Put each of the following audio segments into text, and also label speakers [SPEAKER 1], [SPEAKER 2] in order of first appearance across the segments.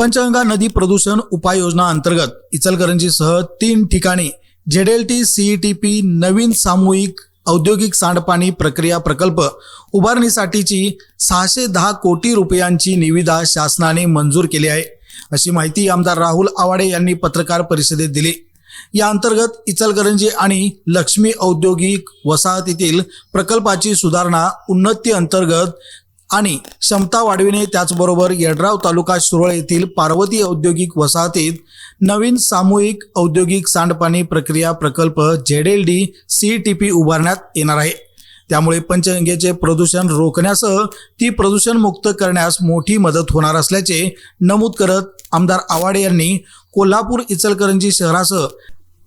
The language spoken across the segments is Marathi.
[SPEAKER 1] पंचगंगा नदी प्रदूषण उपाययोजना अंतर्गत इचलकरंजीसह तीन ठिकाणी झेडएलटी सीईटीपी नवीन सामूहिक औद्योगिक सांडपाणी प्रक्रिया प्रकल्प उभारणीसाठीची सहाशे दहा कोटी रुपयांची निविदा शासनाने मंजूर केली आहे. अशी माहिती आमदार राहुल आवाडे यांनी पत्रकार परिषदेत दिली. या अंतर्गत इचलकरंजी आणि लक्ष्मी औद्योगिक वसाहतीतील प्रकल्पाची सुधारणा उन्नती अंतर्गत आणि क्षमता वाढविणे त्याचबरोबर यड्राव तालुका सुरळ येथील पार्वती औद्योगिक वसाहतीत नवीन सामूहिक औद्योगिक सांडपाणी प्रक्रिया प्रकल्प Z D C T P उभारण्यात येणार आहे. त्यामुळे पंचगंगेचे प्रदूषण रोखण्यासह ती प्रदूषणमुक्त करण्यास मोठी मदत होणार असल्याचे नमूद करत आमदार आवाडे यांनी कोल्हापूर इचलकरंजी शहरासह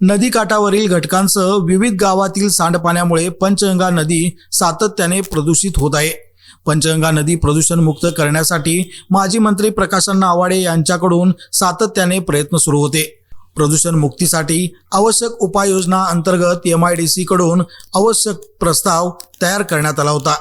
[SPEAKER 1] नदीकाठावरील घटकांसह विविध गावातील सांडपाण्यामुळे पंचगंगा नदी सातत्याने प्रदूषित होत आहे. पंचगंगा नदी प्रदूषणमुक्त करण्यासाठी माजी मंत्री प्रकाशअण्णा आवाडे यांच्याकडून सातत्याने प्रयत्न सुरू होते. प्रदूषण मुक्तीसाठी आवश्यक उपाययोजना अंतर्गत एम आय डी सी कडून आवश्यक प्रस्ताव तयार करण्यात आला होता.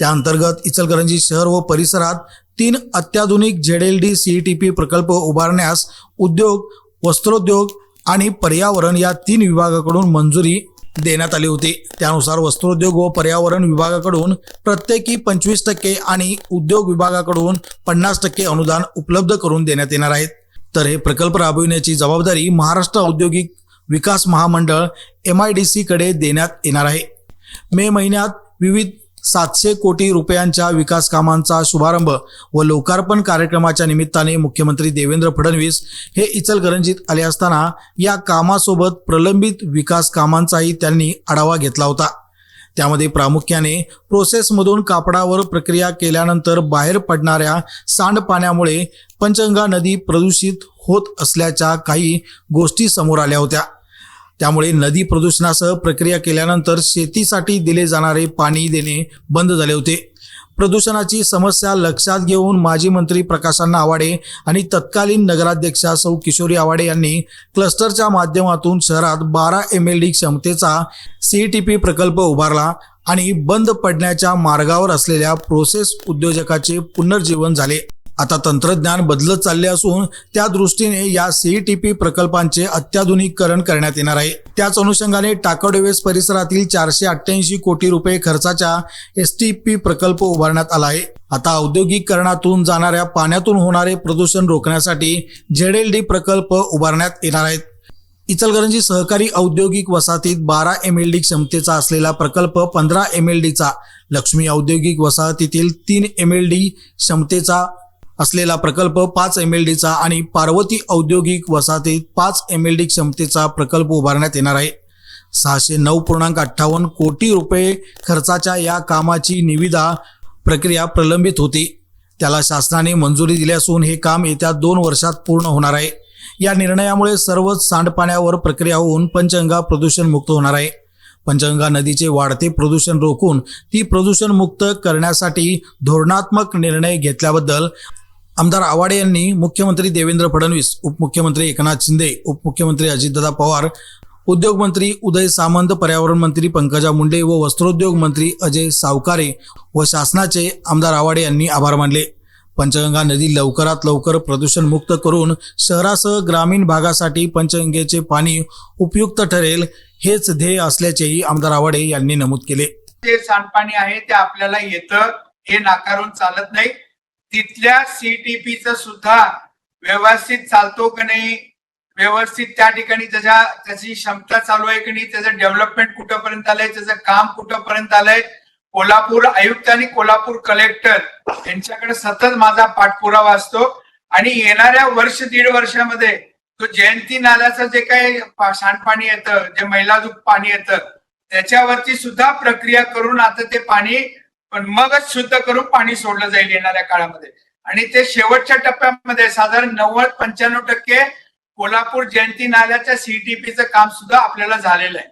[SPEAKER 1] त्या अंतर्गत इचलकरंजी शहर व परिसरात तीन अत्याधुनिक Z D C T P प्रकल्प उभारण्यास उद्योग वस्त्रोद्योग आणि पर्यावरण या तीन विभागाकडून मंजुरी देण्यात आली होती. त्यानुसार वस्त्रोद्योग व पर्यावरण विभागाकडून प्रत्येकी पंचवीस टक्के आणि उद्योग विभागाकडून पन्नास टक्के अनुदान उपलब्ध करून देण्यात येणार आहेत तर हे प्रकल्प राबविण्याची जबाबदारी महाराष्ट्र औद्योगिक विकास महामंडळ एम आय डी सीकडे देण्यात येणार आहे. मे महिन्यात विविध सातशे कोटी रुपयांच्या विकास कामांचा शुभारंभ व लोकार्पण कार्यक्रमाच्या निमित्ताने मुख्यमंत्री देवेंद्र फडणवीस हे इचलकरंजीत आले असताना या कामासोबत प्रलंबित विकास कामांचाही त्यांनी आढावा घेतला होता. त्यामध्ये प्रामुख्याने प्रोसेसमधून कापडावर प्रक्रिया केल्यानंतर बाहेर पडणाऱ्या सांडपाण्यामुळे पंचगंगा नदी प्रदूषित होत असल्याच्या काही गोष्टी समोर आल्या होत्या. त्यामुळे नदी प्रदूषणासह प्रक्रिया केल्यानंतर शेतीसाठी दिले जाणारे पाणी देणे बंद झाले होते. प्रदूषणाची समस्या लक्षात घेऊन माजी मंत्री प्रकाशांना आवाडे आणि तत्कालीन नगराध्यक्षा सौ किशोरी आवाडे यांनी क्लस्टरच्या माध्यमातून शहरात बारा एम एल डी क्षमतेचा सीईटीपी प्रकल्प उभारला आणि बंद पडण्याच्या मार्गावर असलेल्या प्रोसेस उद्योजकाचे पुनर्जीवन झाले. आता तंत्रज्ञान बदलत चालले असून त्या दृष्टीने या सीईटीपी प्रकल्पांचे अत्याधुनिककरण करण्यात येणार आहे. त्याच अनुषंगाने टाकाडोवेस परिसरातील चारशे अठ्ठ्याऐंशी कोटी रुपये खर्चाच्या एस टी पी प्रकल्प उभारण्यात आला आहे. आता औद्योगिकरणातून जाणाऱ्या पाण्यातून होणारे प्रदूषण रोखण्यासाठी झेड डी प्रकल्प उभारण्यात येणार आहेत. इचलकरंजी सहकारी औद्योगिक वसाहतीत बारा एम एल डी क्षमतेचा असलेला प्रकल्प पंधरा एम एल डीचा लक्ष्मी औद्योगिक वसाहतीतील तीन एम एल डी क्षमतेचा असलेला प्रकल्प पाच एम एल डीचा आणि पार्वती औद्योगिक वसाहतीत पाच एम एल डी क्षमतेचा प्रकल्प उभारण्यात येणार आहे. सहाशे नऊ पूर्णांक अठ्ठावन्न कोटी रुपये खर्चाच्या या कामाची निविदा प्रक्रिया प्रलंबित होती. त्याला शासनाने मंजुरी दिली असून हे काम येत्या दोन वर्षात पूर्ण होणार आहे. या निर्णयामुळे सर्वच सांडपाण्यावर प्रक्रिया होऊन पंचगंगा प्रदूषण मुक्त होणार आहे. पंचगंगा नदीचे वाढते प्रदूषण रोखून ती प्रदूषण मुक्त करण्यासाठी धोरणात्मक निर्णय घेतल्याबद्दल आमदार आवाडे यांनी मुख्यमंत्री देवेंद्र फडणवीस उपमुख्यमंत्री एकनाथ शिंदे उपमुख्यमंत्री अजितदादा पवार उद्योगमंत्री उदय सामंत पर्यावरण मंत्री पंकजा मुंडे व वस्त्रोद्योग मंत्री अजय सावकारे व शासनाचे आमदार आवाडे यांनी आभार मानले. पंचगंगा नदी लवकरात लवकर प्रदूषण मुक्त करून शहरासह ग्रामीण भागासाठी पंचगंगेचे पाणी उपयुक्त ठरेल हेच ध्येय असल्याचेही आमदार आवाडे यांनी नमूद केले.
[SPEAKER 2] जे सांडपाणी आहे ते आपल्याला येतं हे नाकारून चालत नाही. तिथल्या सीटीपीच सुद्धा व्यवस्थित चालतो का नाही? व्यवस्थित त्या ठिकाणी त्याच्या त्याची क्षमता चालू आहे की नाही? त्याचं डेव्हलपमेंट कुठंपर्यंत आलंय? त्याचं काम कुठंपर्यंत आलंय? कोल्हापूर आयुक्त आणि कोल्हापूर कलेक्टर यांच्याकडे सतत माझा पाठपुरावा असतो. आणि येणाऱ्या वर्ष दीड वर्षामध्ये तो जयंती नाल्याचं जे काही सांडपाणी येतं जे मैलाजूक पाणी येतं त्याच्यावरती सुद्धा प्रक्रिया करून आता ते पाणी पण मगच शुद्ध करून पाणी सोडलं जाईल येणाऱ्या काळामध्ये. आणि ते शेवटच्या टप्प्यामध्ये साधारण नव्वद पंच्याण्णव टक्के कोल्हापूर जयंती नाल्याच्या सीटीपीचं काम सुद्धा आपल्याला झालेलं आहे.